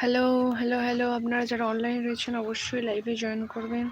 Hello hello hello আপনারা যারা অনলাইনে রয়েছেন অবশ্যই লাইভে জয়েন করবেন।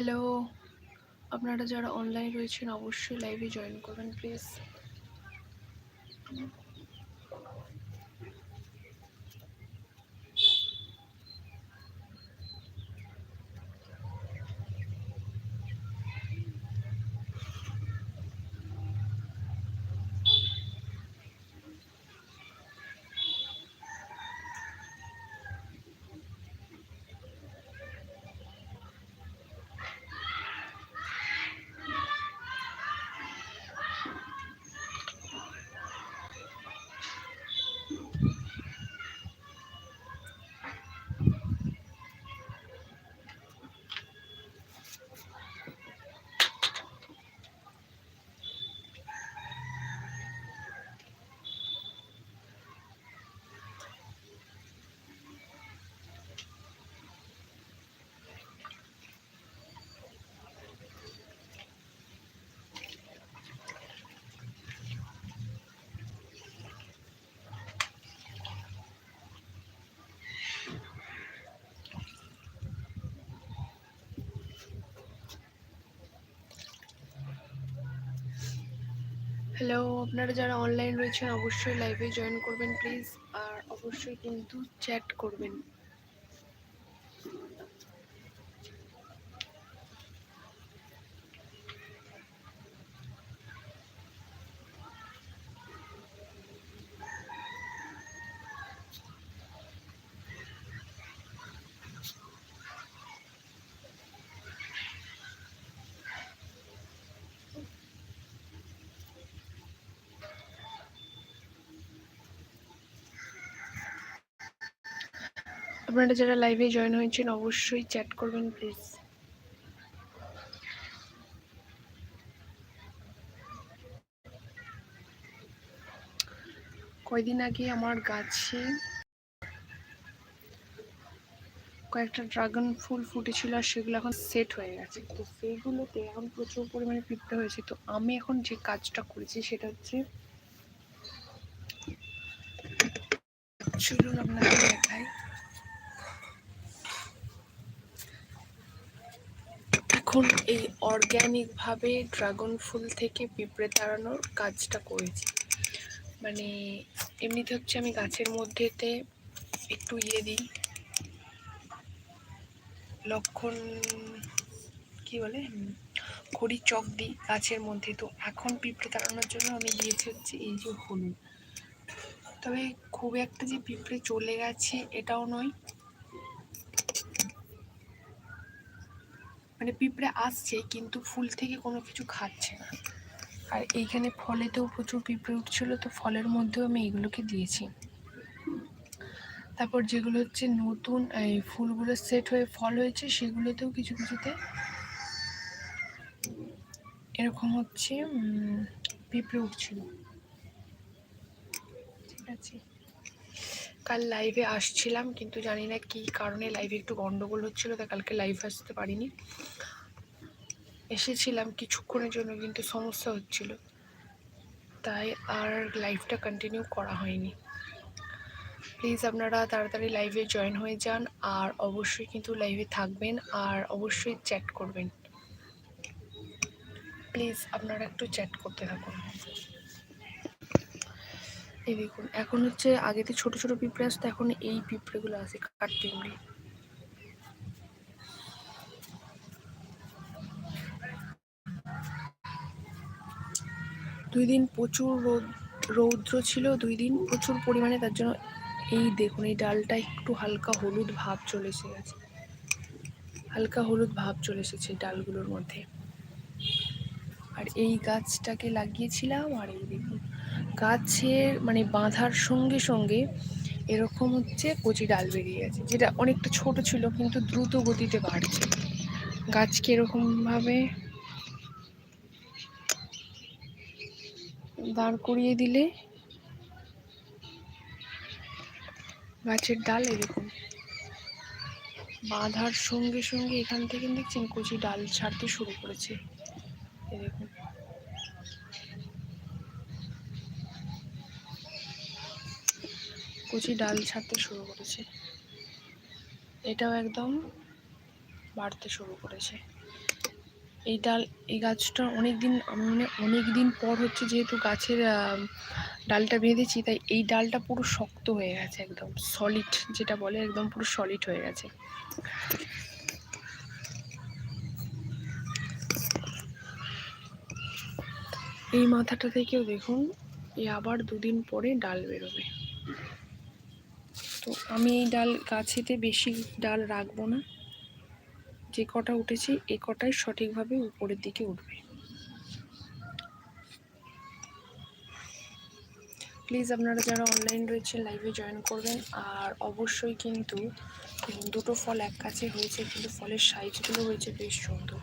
হ্যালো আপনারা যারা অনলাইন রয়েছেন অবশ্যই লাইভে জয়েন করবেন প্লিজ হ্যালো আপনারা যারা অনলাইন রয়েছেন, অবশ্যই লাইভে জয়েন করবেন প্লিজ আর অবশ্যই কিন্তু চ্যাট করবেন। আপনারা যারা লাইভে জয়েন হয়েছেন, অবশ্যই চ্যাট করবেন প্লিজ কয়দিন আগে আমার গাছে কয়েকটা ড্রাগন ফুল ফুটেছিল আর সেগুলো এখন সেট হয়ে গেছে। তো সেইগুলোতে এখন প্রচুর পরিমাণে পিঁপড়ে হয়েছে। তো আমি এখন যে কাজটা করেছি সেটা হচ্ছে চলুন আপনাদের দেখাই। এখন এই অর্গ্যানিকভাবে ড্রাগন ফুল থেকে পিঁপড়ে তাড়ানোর কাজটা করেছি। মানে এমনিতে হচ্ছে আমি গাছের মধ্যেতে একটু ইয়ে দিই। লক্ষণ, কি বলে? খড়ি চক দিই গাছের মধ্যে। তো এখন পিঁপড়ে তাড়ানোর জন্য আমি দিয়েছি হচ্ছে এই যে হলুদ। তবে খুব একটা যে পিঁপড়ে চলে গেছে এটাও নয়। মানে পিঁপড়ে আসছে, কিন্তু ফুল থেকে কোনো কিছু খাচ্ছে না। আর এইখানে ফলেতেও প্রচুর পিঁপড়ে উঠছিল, তো ফলের মধ্যেও আমি এগুলোকে দিয়েছি। তারপর যেগুলো হচ্ছে নতুন, এই ফুলগুলো সেট হয়ে ফল হয়েছে, সেগুলোতেও কিছু কিছুতে এরকম হচ্ছে পিঁপড়ে উঠছিল। ঠিক আছে? কাল লাইভে আসছিলাম, কিন্তু জানি না কি কারণে লাইভে একটু গন্ডগোল হচ্ছিল, তাই কালকে লাইভ আসতে পারিনি। এসেছিলাম কিছুক্ষণের জন্য, কিন্তু সমস্যা হচ্ছিল। তাই আর লাইভটা কন্টিনিউ করা হয়নি। প্লিজ আপনারা তাড়াতাড়ি লাইভে জয়েন হয়ে যান, আর অবশ্যই কিন্তু লাইভে থাকবেন, আর অবশ্যই চ্যাট করবেন। প্লিজ আপনারা একটু চ্যাট করতে থাকুন। এই দেখুন, এখন হচ্ছে আগে তো ছোটো ছোটো পিঁপড়ে আসতো, এখন এই পিঁপড়েগুলো আছে, কাঠ পিঁপড়ে। দুই দিন প্রচুর রোদ, রৌদ্র ছিল, দুই দিন প্রচুর পরিমাণে, তার জন্য এই দেখুন, এই ডালটা একটু হালকা হলুদ ভাব চলে এসে গেছে। হালকা হলুদ ভাব চলে এসেছে ডালগুলোর মধ্যে। আর এই গাছটাকে লাগিয়েছিলাম আর এই দেখুন, গাছের মানে বাঁধার সঙ্গে সঙ্গে এরকম হচ্ছে কচি ডাল বেরিয়ে গেছে, যেটা অনেকটা ছোট ছিল কিন্তু দ্রুত গতিতে বাড়ছে। গাছকে এরকমভাবে দাঁড় করিয়ে দিলে গাছের ডাল এরকম। বাঁধার সঙ্গে সঙ্গে এখান থেকে দেখছেন কচি ডাল ছাড়তে শুরু করেছে। এই দেখুন কচি ডাল ছাড়তে শুরু করেছে। এটাও একদম বাড়তে শুরু করেছে। এই ডাল, এই গাছটা অনেক দিন মানে অনেক দিন পর হচ্ছে যেহেতু গাছের ডালটা বেঁধেছি, তাই এই ডালটা পুরো শক্ত হয়ে গেছে একদম সলিড যেটা বলে, একদম পুরো সলিড হয়ে গেছে। এই মাথাটা থেকেও দেখুন এই আবার দুদিন পরে ডাল বেরোবে। আমি এই ডাল গাছেতে বেশি ডাল রাখব না। যে কটা উঠেছে, এ কটাই সঠিকভাবে উপরের দিকে উঠবে। প্লিজ আপনারা যারা অনলাইন রয়েছে লাইভে জয়েন করবেন। আর অবশ্যই কিন্তু দুটো ফল এক কাছে হয়েছে, কিন্তু ফলের সাইজগুলো হয়েছে বেশ সুন্দর।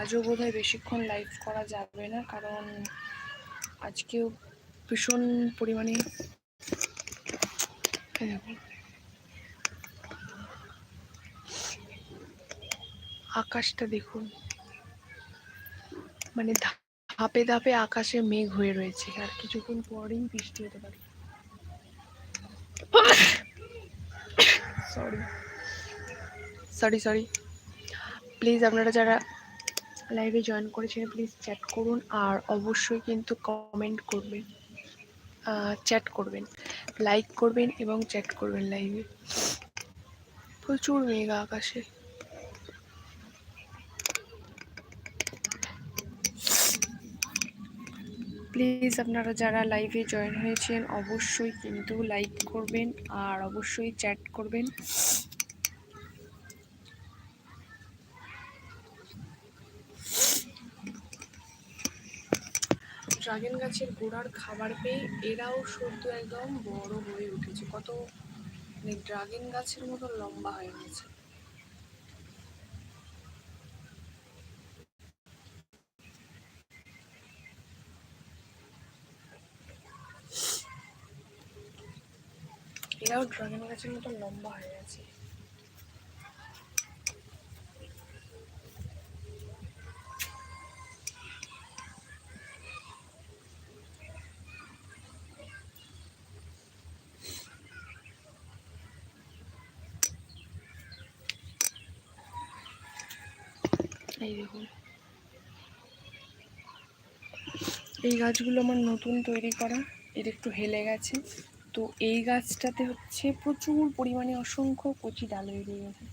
আজও বোধহয় বেশিক্ষণ লাইভ করা যাবে না, কারণ আজকেও ভীষণ পরিমাণে আকাশটা দেখুন। মানে ধাপে ধাপে আকাশে মেঘ হয়ে রয়েছে আর কিছুক্ষণ পরেই বৃষ্টি হতে পারে। সরি সরি সরি প্লিজ আপনারা যারা লাইভে জয়েন করেছেন প্লিজ চ্যাট করুন আর অবশ্যই কিন্তু কমেন্ট করবেন। চ্যাট করবেন, লাইক করবেন এবং চ্যাট করবেন লাইভে প্রচুর মেঘা আকাশে। প্লিজ আপনারা যারা লাইভে জয়েন হয়েছেন, অবশ্যই কিন্তু লাইক করবেন আর অবশ্যই চ্যাট করবেন। ড্রাগন গাছের গোড়ার খাবার পেয়ে এরাও সদ্য একদম বড় হয়ে উঠেছে। কত মানে ড্রাগন গাছের মতো লম্বা হয়ে গেছে। এরাও ড্রাগন গাছের মতো লম্বা হয়ে গেছে এই দেখুন। এই গাছগুলো আমার নতুন তৈরি করা। এটা একটু হেলে গেছে। তো এই গাছটাতে হচ্ছে প্রচুর পরিমাণে অসংখ্য কচি ডাল বেরিয়ে গেছে।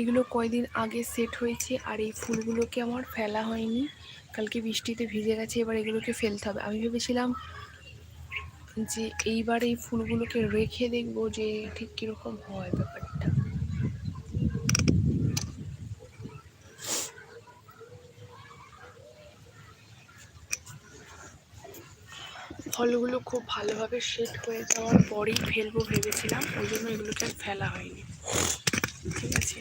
এগুলো কয়দিন আগে সেট হয়েছে আর এই ফুলগুলোকে আমার ফেলা হয়নি। কালকে বৃষ্টিতে ভিজে গেছে, এবার এগুলোকে ফেলতে হবে। আমি ভেবেছিলাম যে এইবার এই ফুলগুলোকে রেখে দেখব যে ঠিক কীরকম হয় ব্যাপারটা। ফলগুলো খুব ভালোভাবে সেট হয়ে যাওয়ার পরেই ফেলব ভেবেছিলাম, ওই জন্য এগুলোকে আর ফেলা হয়নি। ঠিক আছে?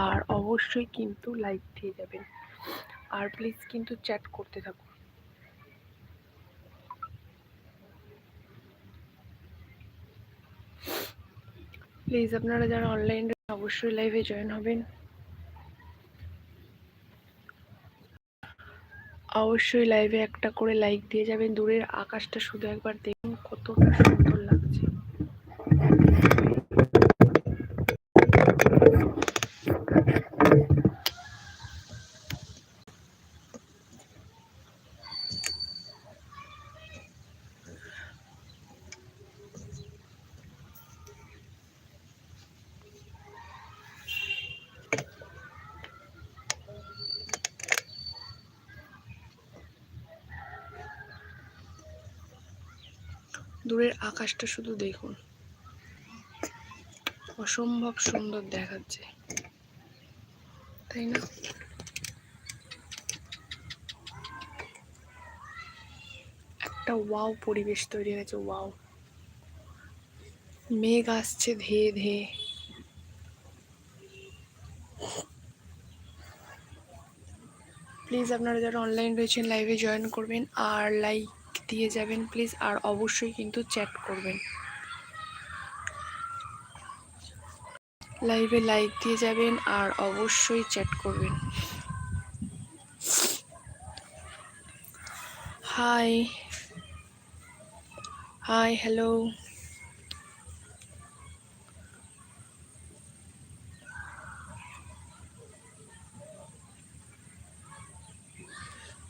আর অবশ্যই কিন্তু লাইক দিয়ে যাবেন। আর প্লিজ কিন্তু চ্যাট করতে থাকুন। প্লিজ আপনারা যারা অনলাইন অবশ্যই লাইভে জয়েন হবেন। অবশ্যই লাইভে একটা করে লাইক দিয়ে যাবেন। দূরের আকাশটা শুধু একবার দেখুন, কতটা সুন্দর লাগছে দূরের আকাশটা শুধু দেখুন। অসম্ভব সুন্দর দেখাচ্ছে। তাই না? একটা ওয়াও পরিবেশ তৈরি হয়েছে, ওয়াও। মেঘ আসছে ধেয়ে ধেয়ে। প্লিজ আপনারা যারা অনলাইন রয়েছেন লাইভে জয়েন করবেন, আর লাইক দিয়ে যাবেন প্লিজ আর অবশ্যই কিন্তু চ্যাট করবেন। লাইভে লাইক দিয়ে যাবেন আর অবশ্যই চ্যাট করবেন। হাই হাই হ্যালো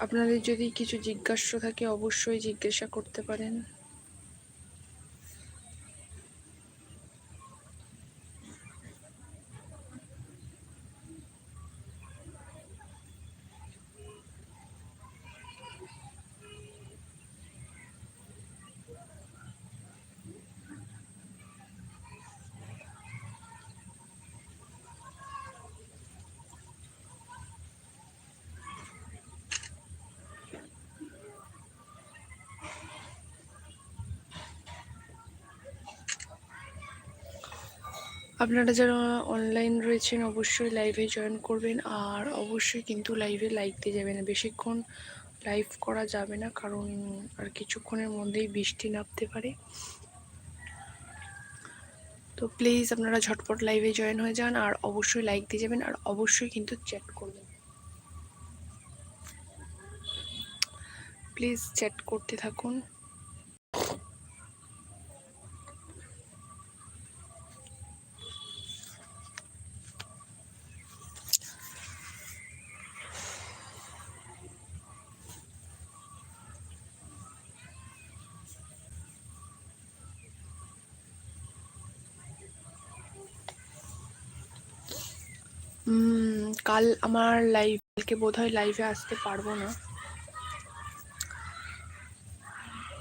আপনাদের যদি কিছু জিজ্ঞাসা থাকে অবশ্যই জিজ্ঞাসা করতে পারেন। আপনারা যারা অনলাইন রয়েছেন, অবশ্যই লাইভে জয়েন করবেন। আর অবশ্যই কিন্তু লাইভে লাইক দিয়ে যাবেন। বেশিক্ষণ লাইভ করা যাবে না, কারণ আর কিছুক্ষণের মধ্যেই বৃষ্টি নামতে পারে। তো প্লিজ আপনারা ঝটপট লাইভে জয়েন হয়ে যান, আর অবশ্যই লাইক দিয়ে যাবেন, আর অবশ্যই কিন্তু চ্যাট করবেন। প্লিজ চ্যাট করতে থাকুন। কাল আমার লাইভ কালকে বোধহয় লাইভে আসতে পারব না।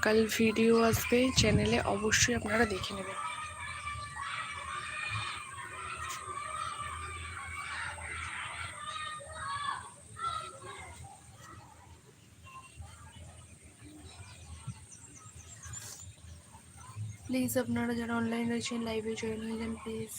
কাল ভিডিও আসবে চ্যানেলে অবশ্যই আপনারা দেখে নেবেন। প্লিজ আপনারা যারা অনলাইন রয়েছেন লাইভে জয়েন হয়ে যান প্লিজ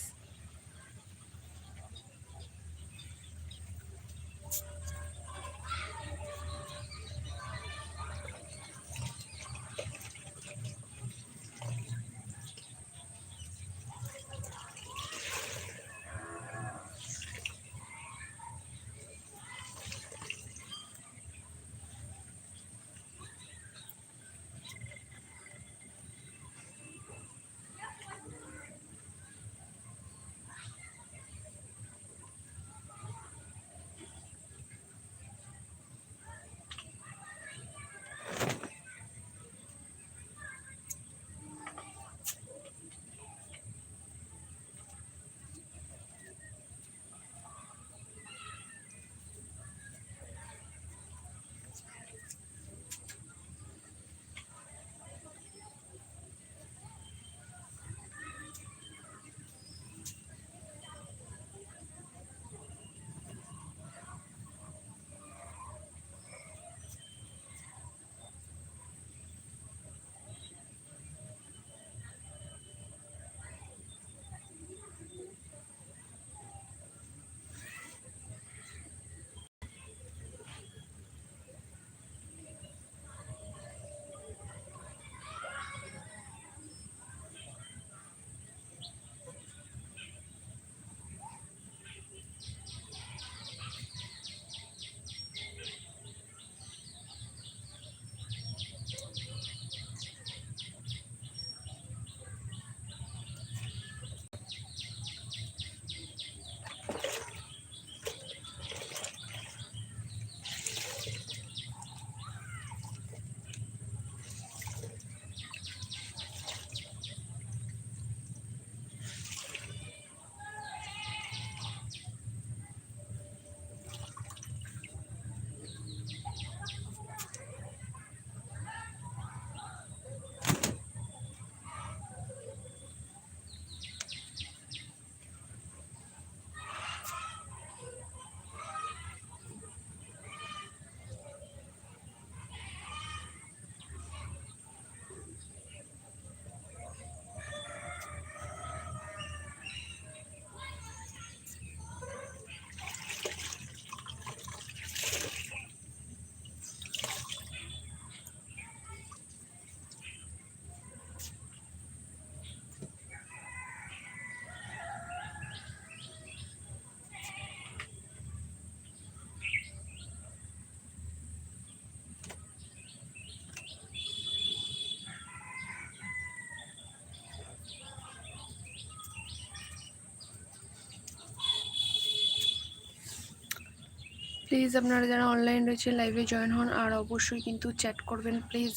প্লিজ আপনারা যারা অনলাইন রয়েছে লাইভে জয়েন হন আর অবশ্যই কিন্তু চ্যাট করবেন প্লিজ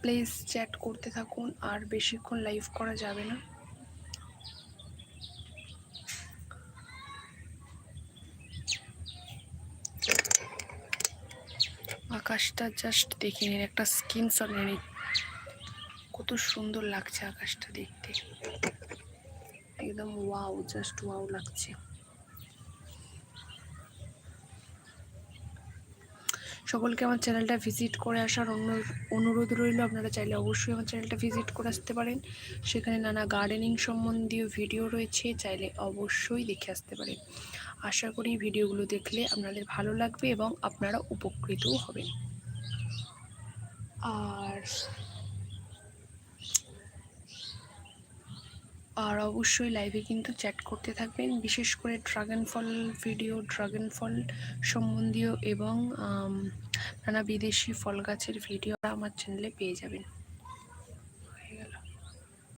প্লিজ চ্যাট করতে থাকুন, আর বেশিক্ষণ লাইভ করা যাবে না। আকাশটা জাস্ট দেখে নিন, একটা স্ক্রিনশট নিয়ে নিন। কত সুন্দর লাগছে আকাশটা দেখতে। একদম ওয়াও জাস্ট ওয়াও লাগছে। সকলকে আমার চ্যানেলটা ভিজিট করে আসার অন্য অনুরোধ রইল। আপনারা চাইলে অবশ্যই আমার চ্যানেলটা ভিজিট করে আসতে পারেন। সেখানে নানা গার্ডেনিং সম্বন্ধীয় ভিডিও রয়েছে, চাইলে অবশ্যই দেখে আসতে পারেন। আশা করি ভিডিওগুলো দেখলে আপনাদের ভালো লাগবে এবং আপনারা উপকৃতও হবেন। আর আর অবশ্যই লাইভে কিন্তু চ্যাট করতে থাকবেন। বিশেষ করে ড্রাগন ফল ভিডিও ড্রাগন ফল সম্বন্ধীয় এবং নানা বিদেশি ফল গাছের ভিডিও আমার চ্যানেলে পেয়ে যাবেন।